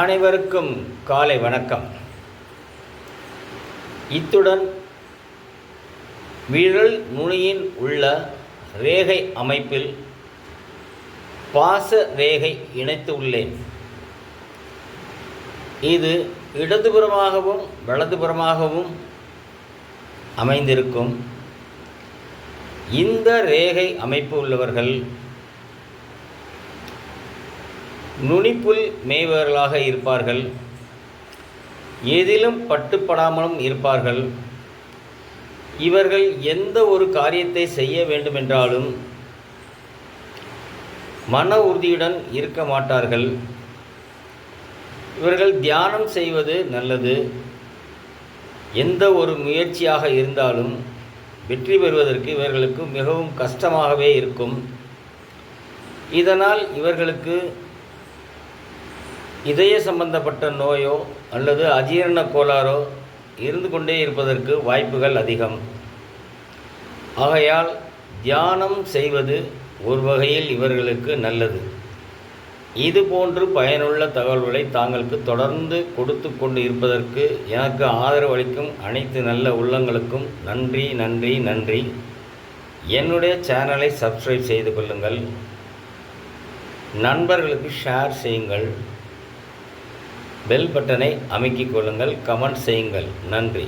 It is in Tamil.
அனைவருக்கும் காலை வணக்கம். இத்துடன் விரல் நுனியின் உள்ள ரேகை அமைப்பில் பாச ரேகை இணைத்து உள்ளேன். இது இடதுபுறமாகவும் வலதுபுறமாகவும் அமைந்திருக்கும். இந்த ரேகை அமைப்பு உள்ளவர்கள் நுனிப்புல் மேய்பவர்களாக இருப்பார்கள். எதிலும் பட்டுப்படாமலும் இருப்பார்கள். இவர்கள் எந்த ஒரு காரியத்தை செய்ய வேண்டுமென்றாலும் மன உறுதியுடன் இருக்க மாட்டார்கள். இவர்கள் தியானம் செய்வது நல்லது. எந்த ஒரு முயற்சியாக இருந்தாலும் வெற்றி பெறுவதற்கு இவர்களுக்கு மிகவும் கஷ்டமாகவே இருக்கும். இதனால் இவர்களுக்கு இதய சம்பந்தப்பட்ட நோயோ அல்லது அஜீரண கோளாறோ இருந்து கொண்டே இருப்பதற்கு வாய்ப்புகள் அதிகம். ஆகையால் தியானம் செய்வது ஒரு வகையில் இவர்களுக்கு நல்லது. இது போன்று பயனுள்ள தகவல்களை தாங்களுக்கு தொடர்ந்து கொடுத்து கொண்டு இருப்பதற்கு எனக்கு ஆதரவு அளிக்கும் அனைத்து நல்ல உள்ளங்களுக்கும் நன்றி நன்றி நன்றி. என்னுடைய சேனலை சப்ஸ்கிரைப் செய்து கொள்ளுங்கள். நண்பர்களுக்கு ஷேர் செய்யுங்கள். பெல் பட்டனை அமைக்கிக் கொள்ளுங்கள் கமெண்ட் செய்யுங்கள். நன்றி.